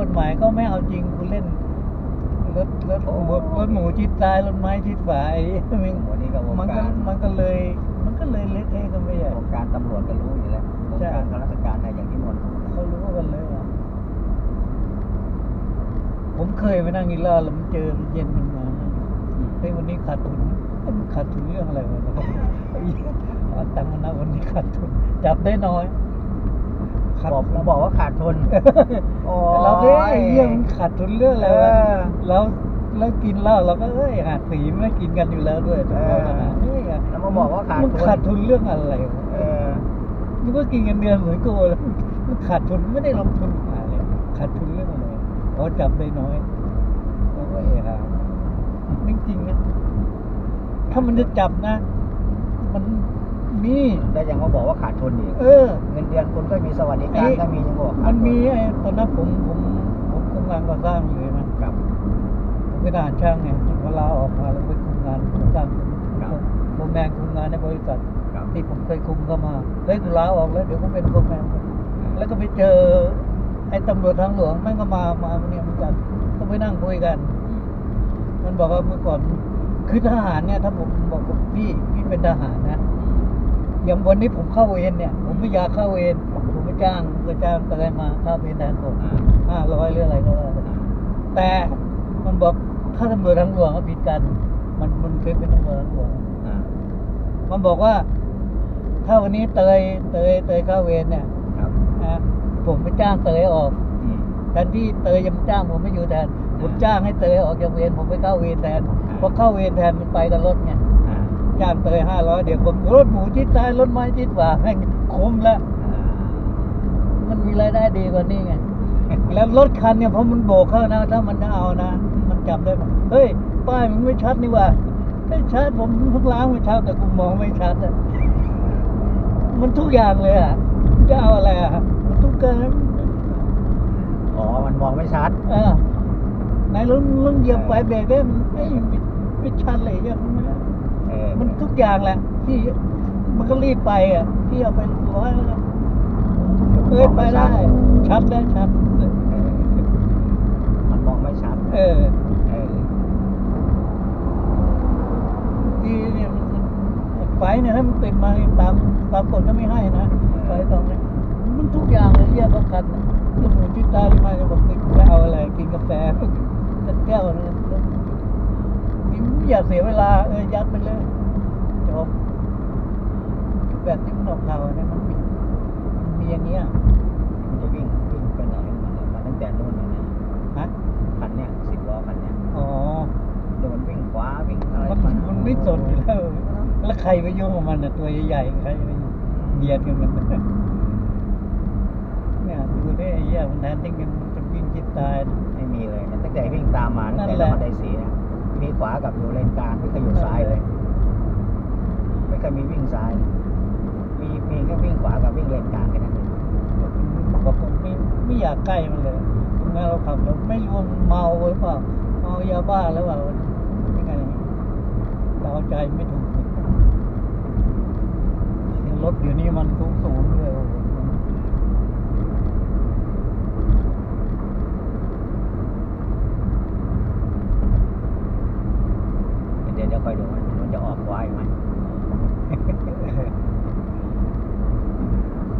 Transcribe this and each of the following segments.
กฎหมายก็ไม่เอาจริงคุณเล่นรถรถรถรถหมูชิดซ้ายรถไม้ชิดขวาไอ้มันวันนี้ก็วงมันก็การมันก็เลย มันก็เลยเละเทะกันไปใหญ่วงการตำรวจก็รู้อยู่แล้ววงใช่การข้าราชการอะไรอย่างที่มนต์พูดเขารู้กันเลยอะผมเคยไปนั่งกินเหล้าแล้วมันเจอเย็นมันมานั่งเฮ้ยวันนี้ขาดทุนเอ้ยมันขาดทุนเรื่องอะไรวะไอ้เหี้ยเอาตังค์มานะวันนี้ขาดทุนจับได้น้อย ขาดบอกทุนบอกว่าขาดทุนโอ้เราเอ้ยไอ้เรื่องมันขาดทุนเรื่องอะไรวะเออแล้วแล้วกินเหล้าเราก็เอ้ยหาดสีไม่กินกันอยู่แล้วด้วยเออเอ้ยแล้วมาบอกว่าขาดมันทุนขาดทุนเรื่องอะไรวะเออนึกว่ากินเงินเดือนเหมือนกูแล้วมันขาดทุนไม่ได้ลงทุนหาเลยขาดทุนเรื่องอะไรอ๋อจับได้น้อยแล้วก็เอะฮะจริงๆนะถ้ามันจะจับนะ มัน มีแล้วยังมาบอกว่าขาดทุนอีกเออ เงินเดือนคุณก็มีสวัสดิการไอ้ ก็มียังบอกขาดมันทุมีไอ้ตอนนั้นผมผมผมคุมงานก่อสร้างอยู่ใช่ไหมครับ ผมเป็นทหารช่างไงเวลาออกมาแล้วไปคุมงานก่อสร้างครับ ผมแมนคุมงานในบริษัทครับ ที่ผมเคยคุมก็มาเฮ้ยกูลาออกแล้วเดี๋ยวกูเป็นโฟร์แมนแล้วก็ไปเจอไอ้ตำรวจทางหลวงแม่งก็มามาเนี่ยเหมือนกันก็ไปนั่งคุยกัน มันบอกว่าเมื่อก่อนคือทหารเนี่ยถ้าผมบอกว่าพี่พี่เป็นทหารนะ อย่างวันนี้ผมเข้าเวรเนี่ย ผมไม่อยากเข้าเวรผมไม่จ้างก็จ้างตะไคร้มาเข้าเวรแทนผมอ่าห้าร้อยหรืออะไรก็ว่าไปแต่มันบอกถ้าตำรวจทางหลวงก็ผิดกัน มันมันเคยเป็นตำรวจทางหลวงอ่ามันบอกว่า ถ้าวันนี้เตยเตยเตยเข้าเวรเนี่ยครับนะผมไปจ้างเตยออกอืมแทนที่เตยยังจ้างผมไม่อยู่แทนผมอ่าจ้างให้เตยออกจากเวรผมไปเข้าเวรแทนอ่าพอเข้าเวรแทนมันไปกับรถไงอ่า จ้างเตยห้าร้อยเดี๋ยวผมรถหมูชิดซ้ายรถไม้ชิดขวาแม่งคุ้มแล้วอ่ามันมีรายได้ดีกว่านี้ไงแล้วรถคันเนี่ยพอมันโบกเข้านะ ถ้ามันจะเอานะ มันจับได้หมดเฮ้ยป้ายมันไม่ชัดนี่หว่าไม่ชัดผมเพิ่งล้างไม่ชัดแต่กูมองไม่ชัดอะมันทุกอย่างเลยอะจะเอาอะไรอะมันทุกการอ๋อ มันมองไม่ชัดเออไหนลุงลุงเหยียบไฟเบรกได้มันไม่ไม่ไม่ชัดเลยยังไม่เออมันทุกอย่างแหละที่มันก็รีบไปอะที่เอาไปร้อยแล้วก็เอ้ยไปได้ ชัดได้ชัดเออมันมองไม่ชัด เออเออที่เนี่ยมันมันไฟเนี่ยถ้ามันติดมาตามตามกฎก็ไม่ให้นะไฟตรงนี้มันทุกอย่างเลยแยกสำคัญนะแล้วหมูจิตตาที่มาจะบอกจะเอาอะไรกินกาแฟจะแก้วนะนี่ไม่ อยากเสียเวลาเออยัดไปเลยจบแบบที่มันออกข่าวเนี่ยมันมีมันมีอย่างเงี้ยมันจะวิ่งวิ่งไปไหนของมันเนี่ยมาตั้งแต่นู่นเลยนะฮะคันเนี้ยสิบล้อคันเนี้ยอ๋อโดนวิ่งขวาวิ่งอะไรมันมันไม่สนอยู่แล้วแล้วใครไปยุ่งกับมันอะตัวใหญ่ๆใครไปเบียดกันมันเนี่ยดูได้ไอ้เหี้ยมันแทนที่มันจะวิ่งจิตตายไม่มีเลยนะตั้งแต่วิ่งตามมาตั้งนั่แต่นแหละละมาไดสีเนี่ย มีขวากับอยู่เลนกลางไม่เคยอยู่ซ้ายเลย ไม่เคยมีวิ่งซ้าย มีมีแค่วิ่งขวากับวิ่งเลนกลางแค่นั้นเองบอกผมไม่ไม่อยากใกล้มันเลยถึงแม้เราขับเราไม่รู้ว่ามันเมาหรือเปล่าเมายาบ้าหรือเปล่ายังไงเดาใจไม่ถูกรถเดี๋ยวนี้มันสูงสูงๆเลยโอ้โห เดี๋ยวเดี๋ยวคอยดูมันมันจะออกขวาอีกไหม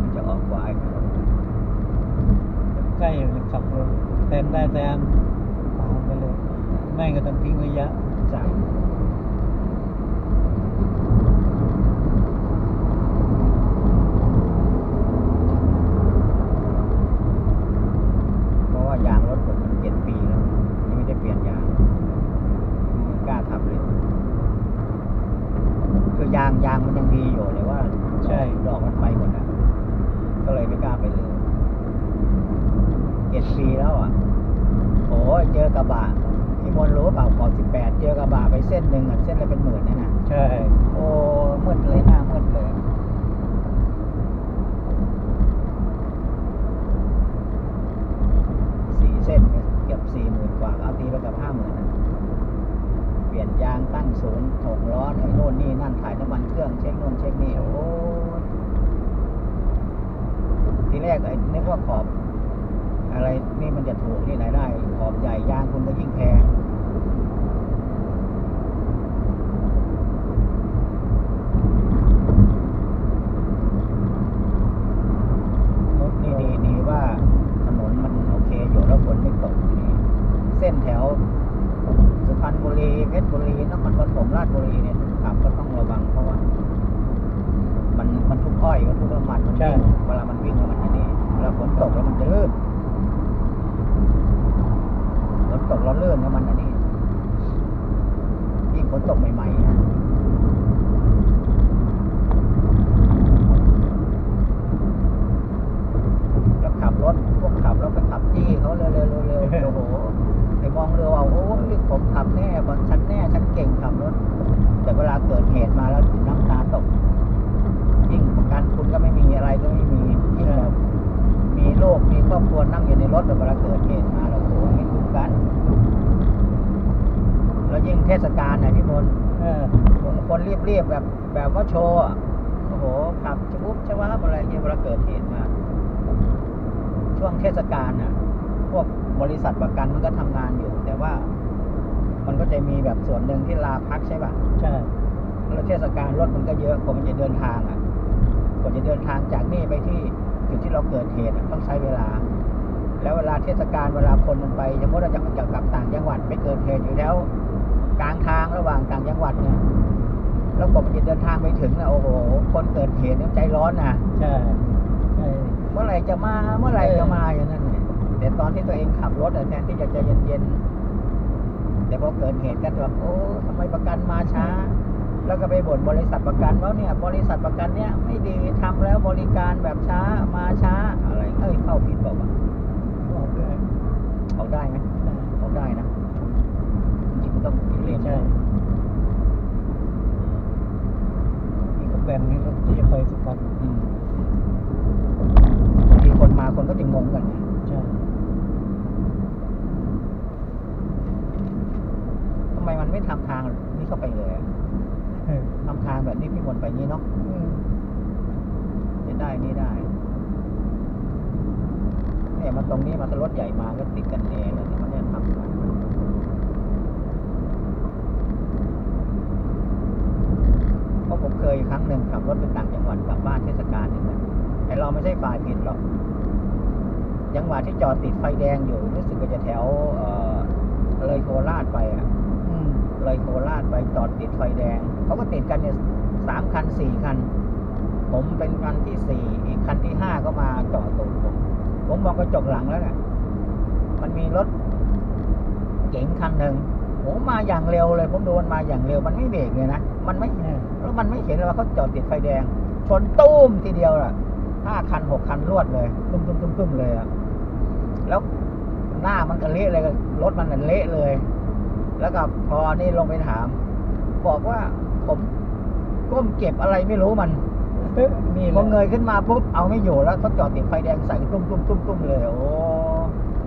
มันจะออกขวาอีกไหม ใกล้มันขับรถแทนได้แทนตามไปเลยแม่งก็ต้องทิ้งระ ยะใช่เพราะว่ายางรถผมมันเจ็ดปีแล้วยังไม่ได้เปลี่ยนยางไม่กล้าขับเลยคือยางยางมันยังดีอยู่เลยว่าใช่ดอกมันไปหมดแล้วก็เลยไม่กล้าไปเลยเจ็ดปีแล้วอะโอ้ยเจอกระบะพี่ มนต์รู้เปล่าก่อนสิบแปดเจอกระบะไปเส้นหนึ่งอะเส้นละเป็นหมื่นเนี่ยนะใช่ โอ้มืดเลยหน้ามืดเลย สี่เส้นก็เกือบสี่หมื่นกว่าเอาตีไปเกับห้าหมื่นนะเปลี่ยนยางตั้งศูนย์ถกล้อไอ้โน่นนี่นั่นถ่ายน้ำมันเครื่องเช็คโน่นเช็คนี่โอ้ยทีแรกไอ้นึกว่าขอบ อะไรนี่มันจะถูกนี่ ราชบุรีเนี่ยขับก็ต้องระวังเพราะว่า มันมันทุกอ้อยมันทุกน้ำมันมันใช่วิ่งเวลามันวิ่งแล้วมันที่นี่เวลาฝนตกแล้วมันจะลื่นฝนตกแล้วลื่นแล้วมันอันนี้ยิ่งฝนตกใหม่ๆนะแล้วขับรถพวกขับแล้วไปขับจี้เขาเร็วๆเร็วๆโอ้โหไอ้มองเรือว่าโอ้ยผมขับแน่บฉันแน่ฉันเก่งขับรถ แต่เวลาเกิดเหตุมาแล้วน้ำตาตก ยิ่งประกันคุณก็ไม่มีอะไรก็ไม่มียิ่งแบบมีลูกมีค รอบครัวนั่งอยู่ในรถแต่เวลาเกิดเหตุมาแล้วโอ้โหไม่คุ้มกัน แล้วยิ่งเทศกาลไหนะพี่มนต์เออคนเรียบๆแบบแบบว่าโชว์อะโอ้โหขับชะบุบชะวับอะไรเงี้ยเวลาเกิดเหตุมา ช่วงเทศกาลน่ะ พวกบริษัทประกันมันก็ทำงานอยู่ แต่ว่า มันก็จะมีแบบส่วนหนึ่งที่ลาพักใช่ป่ะใช่แล้วเทศกาลรถมันก็เยอะกว่ามันจะเดินทางอะกว่าจะเดินทางจากนี่ไปที่ จุดที่เราเกิดเหตุอะต้องใช้เวลา แล้วเวลาเทศกาลเวลาคนมันไปสมมติเราจะจะกลับต่างจังหวัดไปเกิดเหตุอยู่แล้วกลางทางระหว่างต่างจังหวัดเนี่ยแล้วกว่ามันจะเดินทางไปถึงนะโอ้โห คนเกิดเหตุเนี่ยใจร้อนนะใช่ใช่เมื่อไหร่จะมาเมื่อไหร่จะมาอย่างนั้นเนี่ยแต่ตอนที่ตัวเองขับรถอะแทนที่จะใจเย็นๆแต่พอเกิดเหตุก็แบบโอ้ทำไมประกันมาช้า แล้วก็ไปบ่นบริษัทประกันว่าเนี่ยบริษัทประกันเนี่ยไม่ดีทำแล้วบริการแบบช้ามาช้าอะไรเอ้ยเข้าผิดบอกว่าบอกเลยออกได้ไหมออกได้นะจริงๆมันต้องผิดเลนใช่นี่ก็แบ่งนี่รถที่จะไปสุพรรณอืมบางทีคนมาคนก็จะงงกันไง ใช่ ทำไมมันไม่ทำทางนี้เข้าไปเลยอะ เออ ทำทางแบบนี้พี่ว นไปนี้เนาะอืมจะได้นี่ได้เนี่ยมาตรงนี้มาถ้ารถใหญ่มาก็ติดกันเองเลยที่มันเนี่ยทำกันเพราะผมเคยครั้งหนึ่งขับรถไปต่างจังหวัดกลับบ้านเทศกาลนี่แหละไอเราไม่ใช่ฝ่ายผิดหรอกจังหวะที่จอดติดไฟแดงอยู่รู้สึกว่าจะแถวเอ่อเลยโคราชไปอะอืมเลยโคราชไปจอดติดไฟแดงเขาก็ติดกันเนี่ย สามคันสี่คัน ผมเป็นคันที่สี่อีกคันที่ห้าก็มาจอดตูดผมผมมองกระจกหลังแล้วเนี่ยมันมีรถเก๋งคันหนึ่งโอ้มาอย่างเร็วเลย ผมดูมันมาอย่างเร็วมันไม่เบรกเลยนะมันไม่เนี่ยแล้วมันไม่เห็นเลยว่าเขาจอดติดไฟแดง ชนตุ้มทีเดียวล่ะห้าคันหกคันรวดเลยตุ้มตุ้มตุ้มตุ้มเลยอะแล้วหน้ามันก็เละเลยรถมันน่ะเละเลย แล้วก็พอนี่ลงไปถาม บอกว่าผม ก้มเก็บอะไรไม่รู้มันเอ๊ะนี่พแหอละเงยขึ้นมาปุ๊บเอาไม่อยู่แล้วเขาจอดติดไฟแดงใส่ตุ้มตุ้มตุ้มตุ้มเลยโอ้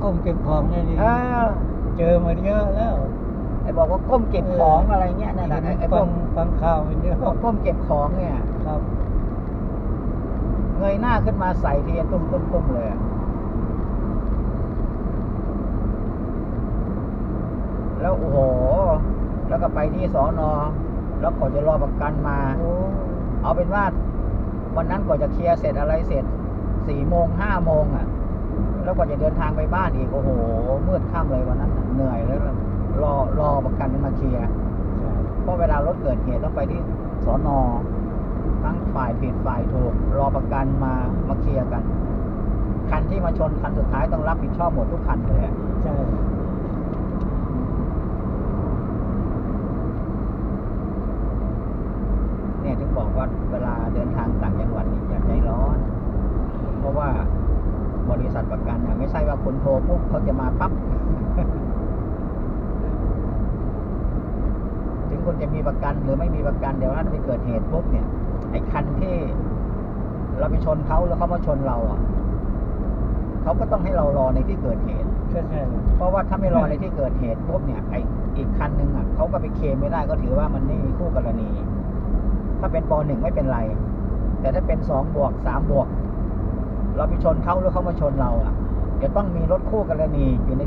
ก้มเก็บของเนี่ยนี่เออเจอมาเยอะแล้วไอ้บอกว่าก้มเก็บของอะไรเงี้ยนั่นแหละไอ้พฟัวงกฟังข่าวมันเยอะพวกก้มเก็บของเนี่ยครับเงยหน้าขึ้นมาใส่ทีตุ้มตุ้มตุ้มเลยอะแล้วโอ้โห แล้วก็ไปที่สอนอ แล้วก็จะรอประกันมาโอ้เอาเป็นว่าวันนั้นกว่าจะเคลียร์เสร็จอะไรเสร็จสี่โมงห้าโมงอะ แล้วกว่าจะเดินทางไปบ้านอีกโอ้โหมืดค่ำเลยวันนั้นน่ะเหนื่อยแล้วรอรอประกันมาเคลียร์ใช่เพราะเวลารถเกิดเหตุต้องไปที่สอนอทั้งฝ่ายผิดฝ่ายถูกรอประกันมามาเคลียร์กัน คันที่มาชนคันสุดท้ายต้องรับผิดชอบหมดทุกคันเลยอะใช่ เนี่ยถึง บอกว่าเวลาเดินทางต่างจังหวัดนี่อย่าใจร้อน เพราะว่าบริษัทประกันน่ะไม่ใช่ว่าคุณโทรปุ๊บเขาจะมาปั๊บ ถึงคุณจะมีประกันหรือไม่มีประกันเดี๋ยวถ้าไปเกิดเหตุปุ๊บเนี่ย ไอ้คันที่เราไปชนเขาแล้วเขามาชนเราอะเขาก็ต้องให้เรารอในที่เกิดเหตุใช่ใช่เพราะว่าถ้าไม่รอในที่เกิดเหตุปุ๊บเนี่ยไอ้อีกคันหนึ่งอะเขาก็ไปเคลมไม่ได้ก็ถือว่ามันไม่มีคู่กรณี ถ้าเป็นปหนึ่งไม่เป็นไร แต่ถ้าเป็นสองบวกสามบวก เราไปชนเขาหรือเขามาชนเราอะจะต้องมีรถคู่กรณีอยู่ใน